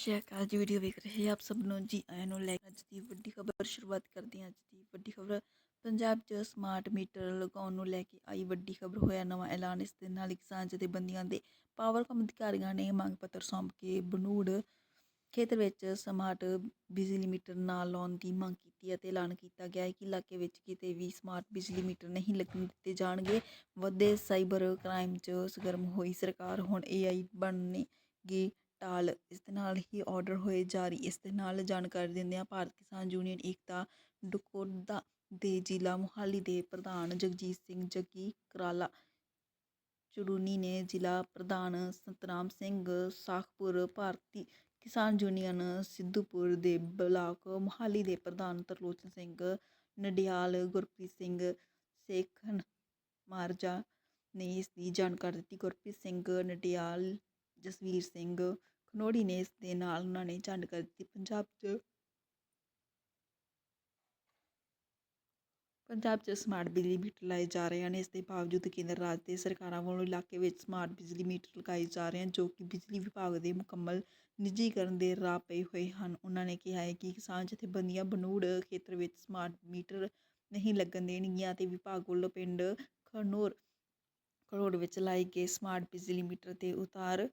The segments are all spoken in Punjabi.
ਸ਼੍ਰੀ ਅਕਾਲ ਜੀ ਵੀਡੀਓ ਵੇਖ ਰਹੇ ਆਪ ਸਭ ਨੂੰ। ਜੀ ਆਇਆਂ ਨੂੰ ਲੈ ਅੱਜ ਦੀ ਵੱਡੀ ਖਬਰ ਸ਼ੁਰੂਆਤ ਕਰਦੇ ਹਾਂ। ਅੱਜ ਦੀ ਵੱਡੀ ਖਬਰ, ਪੰਜਾਬ 'ਚ ਸਮਾਰਟ ਮੀਟਰ ਲਗਾਉਣ ਨੂੰ ਲੈ ਕੇ ਆਈ ਵੱਡੀ ਖਬਰ। ਹੋਇਆ ਨਵਾਂ ਐਲਾਨ, ਇਸ ਦੇ ਨਾਲ ਕਿਸਾਨ ਜਥੇਬੰਦੀਆਂ ਦੇ ਪਾਵਰਕਾਮ ਅਧਿਕਾਰੀਆਂ ਨੇ ਮੰਗ ਪੱਤਰ ਸੌਂਪ ਕੇ ਬਨੂੜ ਖੇਤਰ ਵਿੱਚ ਸਮਾਰਟ ਬਿਜਲੀ ਮੀਟਰ ਨਾ ਲਾਉਣ ਦੀ ਮੰਗ ਕੀਤੀ ਅਤੇ ਐਲਾਨ ਕੀਤਾ ਗਿਆ ਹੈ ਕਿ ਇਲਾਕੇ ਵਿੱਚ ਕਿਤੇ ਵੀ ਸਮਾਰਟ ਬਿਜਲੀ ਮੀਟਰ ਨਹੀਂ ਲੱਗਣ ਦਿੱਤੇ ਜਾਣਗੇ। ਵੱਧਦੇ ਸਾਈਬਰ ਕ੍ਰਾਈਮ 'ਚ ਸਰਗਰਮ ਹੋਈ ਸਰਕਾਰ, ਹੁਣ ਏਆਈ ਬਣਨੇਗੀ ਟਾਲ ਇਸ ਦੇ ਨਾਲ ਹੀ ਔਡਰ ਹੋਏ ਜਾਰੀ ਇਸ ਦੇ ਨਾਲ ਜਾਣਕਾਰੀ ਦਿੰਦਿਆਂ ਭਾਰਤ ਕਿਸਾਨ ਯੂਨੀਅਨ ਏਕਤਾ ਡਕੌਦਾ ਦੇ ਜ਼ਿਲ੍ਹਾ ਮੋਹਾਲੀ ਦੇ ਪ੍ਰਧਾਨ ਜਗਜੀਤ ਸਿੰਘ ਜੱਗੀ ਕਰਾਲਾ ਚੜੂਨੀ ਨੇ ਜ਼ਿਲ੍ਹਾ ਪ੍ਰਧਾਨ ਸੰਤਰਾਮ ਸਿੰਘ ਸਾਖਪੁਰ, ਭਾਰਤੀ ਕਿਸਾਨ ਯੂਨੀਅਨ ਸਿੱਧੂਪੁਰ ਦੇ ਬਲਾਕ ਮੋਹਾਲੀ ਦੇ ਪ੍ਰਧਾਨ ਤਰਲੋਚਨ ਸਿੰਘ, ਨਡਿਆਲ ਗੁਰਪ੍ਰੀਤ ਸਿੰਘ ਸੇਖਨ ਮਾਰਜਾ ਨੇ ਇਸ ਦੀ ਜਾਣਕਾਰੀ ਦਿੱਤੀ। ਗੁਰਪ੍ਰੀਤ ਸਿੰਘ, ਨਡਿਆਲ ਜਸਵੀਰ ਸਿੰਘ ਖਨੋੜੀ ਨੇ ਇਸ ਦੇ ਨਾਲ ਉਹਨਾਂ ਨੇ ਜਾਣਕਾਰੀ ਦਿੱਤੀ। ਪੰਜਾਬ 'ਚ ਪੰਜਾਬ 'ਚ ਸਮਾਰਟ ਬਿਜਲੀ ਮੀਟਰ ਲਾਏ ਜਾ ਰਹੇ ਹਨ। ਇਸ ਦੇ ਬਾਵਜੂਦ ਕੇਂਦਰ ਰਾਜ ਤੇ ਸਰਕਾਰਾਂ ਵੱਲੋਂ ਇਲਾਕੇ ਵਿੱਚ ਸਮਾਰਟ ਬਿਜਲੀ ਮੀਟਰ ਲਗਾਏ ਜਾ ਰਹੇ ਹਨ, ਜੋ ਕਿ ਬਿਜਲੀ ਵਿਭਾਗ ਦੇ ਮੁਕੰਮਲ ਨਿੱਜੀਕਰਨ ਦੇ ਰਾਹ ਪਏ ਹੋਏ ਹਨ। ਉਹਨਾਂ ਨੇ ਕਿਹਾ ਹੈ ਕਿ ਕਿਸਾਨ ਜਥੇਬੰਦੀਆਂ ਬਨੂੜ ਖੇਤਰ ਵਿੱਚ ਸਮਾਰਟ ਮੀਟਰ ਨਹੀਂ ਲੱਗਣ ਦੇਣਗੀਆਂ ਤੇ ਵਿਭਾਗ ਵੱਲੋਂ ਪਿੰਡ ਖਨੌਰ ਕਰੋੜ ਵਿੱਚ ਲਾਏ ਗਏ ਸਮਾਰਟ ਬਿਜਲੀ ਮੀਟਰ ਤੇ ਉਤਾਰ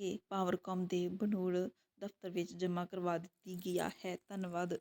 ਕੇ ਪਾਵਰਕਾਮ ਦੇ ਬਨੂੜ ਦਫ਼ਤਰ ਵਿੱਚ ਜਮ੍ਹਾਂ ਕਰਵਾ ਦਿੱਤੀ ਗਿਆ ਹੈ। ਧੰਨਵਾਦ।